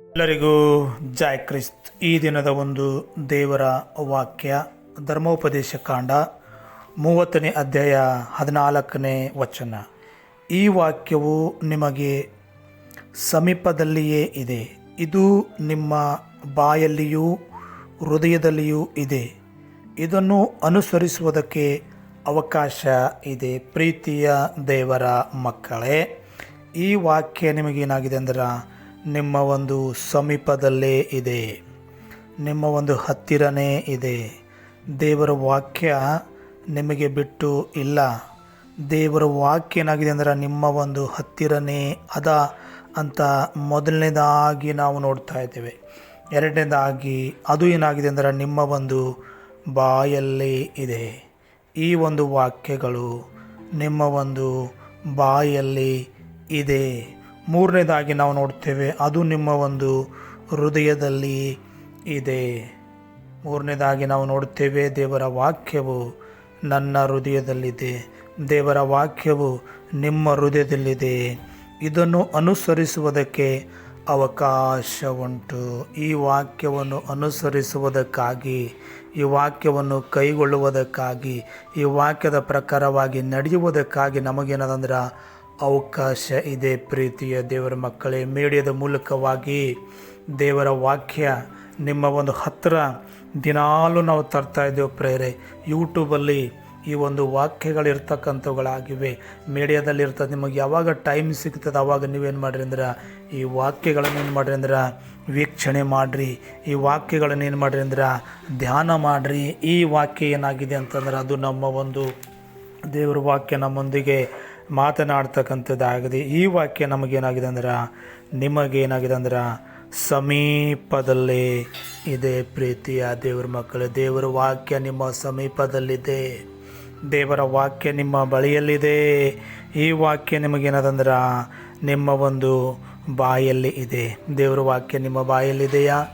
ಎಲ್ಲರಿಗೂ ಜೈ ಕ್ರಿಸ್ತ್. ಈ ದಿನದ ಒಂದು ದೇವರ ವಾಕ್ಯ, ಧರ್ಮೋಪದೇಶ ಕಾಂಡ, ಮೂವತ್ತನೇ ಅಧ್ಯಾಯ ಹದಿನಾಲ್ಕನೇ ವಚನ. ಈ ವಾಕ್ಯವು ನಿಮಗೆ ಸಮೀಪದಲ್ಲಿಯೇ ಇದೆ. ಇದು ನಿಮ್ಮ ಬಾಯಲ್ಲಿಯೂ ಹೃದಯದಲ್ಲಿಯೂ ಇದೆ. ಇದನ್ನು ಅನುಸರಿಸುವುದಕ್ಕೆ ಅವಕಾಶ ಇದೆ. ಪ್ರೀತಿಯ ದೇವರ ಮಕ್ಕಳೇ, ಈ ವಾಕ್ಯ ನಿಮಗೇನಾಗಿದೆ ಅಂದ್ರೆ ನಿಮ್ಮ ಒಂದು ಸಮೀಪದಲ್ಲೇ ಇದೆ. ನಿಮ್ಮ ಒಂದು ಹತ್ತಿರನೇ ಇದೆ. ದೇವರ ವಾಕ್ಯ ನಿಮಗೆ ಬಿಟ್ಟು ಇಲ್ಲ. ದೇವರ ವಾಕ್ಯ ಏನಾಗಿದೆ ಅಂದ್ರೆ ನಿಮ್ಮ ಒಂದು ಹತ್ತಿರನೇ ಅದ ಅಂತ ಮೊದಲನೇದಾಗಿ ನಾವು ನೋಡ್ತಾ ಇದ್ದೇವೆ. ಎರಡನೇದಾಗಿ ಅದು ಏನಾಗಿದೆ ಅಂದ್ರೆ ನಿಮ್ಮ ಒಂದು ಬಾಯಲ್ಲೇ ಇದೆ. ಈ ಒಂದು ವಾಕ್ಯಗಳು ನಿಮ್ಮ ಒಂದು ಬಾಯಲ್ಲಿ ಇದೆ. ಮೂರನೇದಾಗಿ ನಾವು ನೋಡ್ತೇವೆ, ಅದು ನಿಮ್ಮ ಒಂದು ಹೃದಯದಲ್ಲಿ ಇದೆ. ಮೂರನೇದಾಗಿ ನಾವು ನೋಡ್ತೇವೆ, ದೇವರ ವಾಕ್ಯವು ನನ್ನ ಹೃದಯದಲ್ಲಿದೆ. ದೇವರ ವಾಕ್ಯವು ನಿಮ್ಮ ಹೃದಯದಲ್ಲಿದೆ. ಇದನ್ನು ಅನುಸರಿಸುವುದಕ್ಕೆ ಅವಕಾಶ ಉಂಟು ಈ ವಾಕ್ಯವನ್ನು ಅನುಸರಿಸುವುದಕ್ಕಾಗಿ, ಈ ವಾಕ್ಯವನ್ನು ಕೈಗೊಳ್ಳುವುದಕ್ಕಾಗಿ, ಈ ವಾಕ್ಯದ ಪ್ರಕಾರವಾಗಿ ನಡೆಯುವುದಕ್ಕಾಗಿ ನಮಗೇನದಂದ್ರೆ ಅವಕಾಶ ಇದೆ ಪ್ರೀತಿಯ ದೇವರ ಮಕ್ಕಳೇ. ಮೀಡಿಯಾದ ಮೂಲಕವಾಗಿ ದೇವರ ವಾಕ್ಯ ನಿಮ್ಮ ಒಂದು ಹತ್ತಿರ ದಿನಾಲೂ ನಾವು ತರ್ತಾ ಇದ್ದೇವೆ ಪ್ರೇರೆ. ಯೂಟ್ಯೂಬಲ್ಲಿ ಈ ಒಂದು ವಾಕ್ಯಗಳಿರ್ತಕ್ಕಂಥವುಗಳಾಗಿವೆ. ಮೀಡಿಯಾದಲ್ಲಿ ಇರ್ತದೆ ನಿಮಗೆ ಯಾವಾಗ ಟೈಮ್ ಸಿಗ್ತದೆ ಆವಾಗ ನೀವೇನು ಮಾಡಿರಿ ಅಂದ್ರೆ, ಈ ವಾಕ್ಯಗಳನ್ನು ಏನು ಮಾಡಿರಿ ಅಂದ್ರೆ, ವೀಕ್ಷಣೆ ಮಾಡಿರಿ. ಈ ವಾಕ್ಯಗಳನ್ನು ಏನು ಮಾಡಿರಿ ಅಂದ್ರೆ, ಧ್ಯಾನ ಮಾಡಿರಿ. ಈ ವಾಕ್ಯ ಏನಾಗಿದೆ ಅಂತಂದ್ರೆ, ಅದು ನಮ್ಮ ಒಂದು ದೇವರ ವಾಕ್ಯ ನಮ್ಮೊಂದಿಗೆ ಮಾತನಾಡ್ತಕ್ಕಂಥದ್ದಾಗಿದೆ ಈ ವಾಕ್ಯ ನಮಗೇನಾಗಿದೆ ಅಂದ್ರೆ, ನಿಮಗೇನಾಗಿದೆ ಅಂದ್ರೆ, ಸಮೀಪದಲ್ಲೇ ಇದೆ ಪ್ರೀತಿಯ ದೇವರ ಮಕ್ಕಳು. ದೇವರ ವಾಕ್ಯ ನಿಮ್ಮ ಸಮೀಪದಲ್ಲಿದೆ. ದೇವರ ವಾಕ್ಯ ನಿಮ್ಮ ಬಳಿಯಲ್ಲಿದೆ. ಈ ವಾಕ್ಯ ನಿಮಗೇನದಂದ್ರೆ ನಿಮ್ಮ ಒಂದು ಬಾಯಲ್ಲಿ ಇದೆ. ದೇವರ ವಾಕ್ಯ ನಿಮ್ಮ ಬಾಯಲ್ಲಿದೆಯಾ?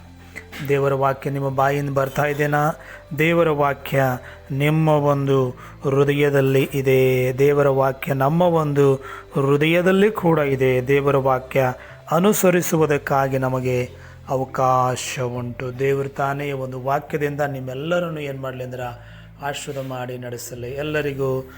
ದೇವರ ವಾಕ್ಯ ನಿಮ್ಮ ಬಾಯಿಂದ ಬರ್ತಾ ಇದೆನಾ? ದೇವರ ವಾಕ್ಯ ನಿಮ್ಮ ಒಂದು ಹೃದಯದಲ್ಲಿ ಇದೆ. ದೇವರ ವಾಕ್ಯ ನಮ್ಮ ಒಂದು ಹೃದಯದಲ್ಲಿ ಕೂಡ ಇದೆ. ದೇವರ ವಾಕ್ಯ ಅನುಸರಿಸುವುದಕ್ಕಾಗಿ ನಮಗೆ ಅವಕಾಶ ಉಂಟು ದೇವರು ತಾನೇ ಒಂದು ವಾಕ್ಯದಿಂದ ನಿಮ್ಮೆಲ್ಲರನ್ನು ಏನು ಮಾಡಲಿ ಅಂದ್ರೆ ಆಶ್ರದ ಮಾಡಿ ನಡೆಸಲಿ. ಎಲ್ಲರಿಗೂ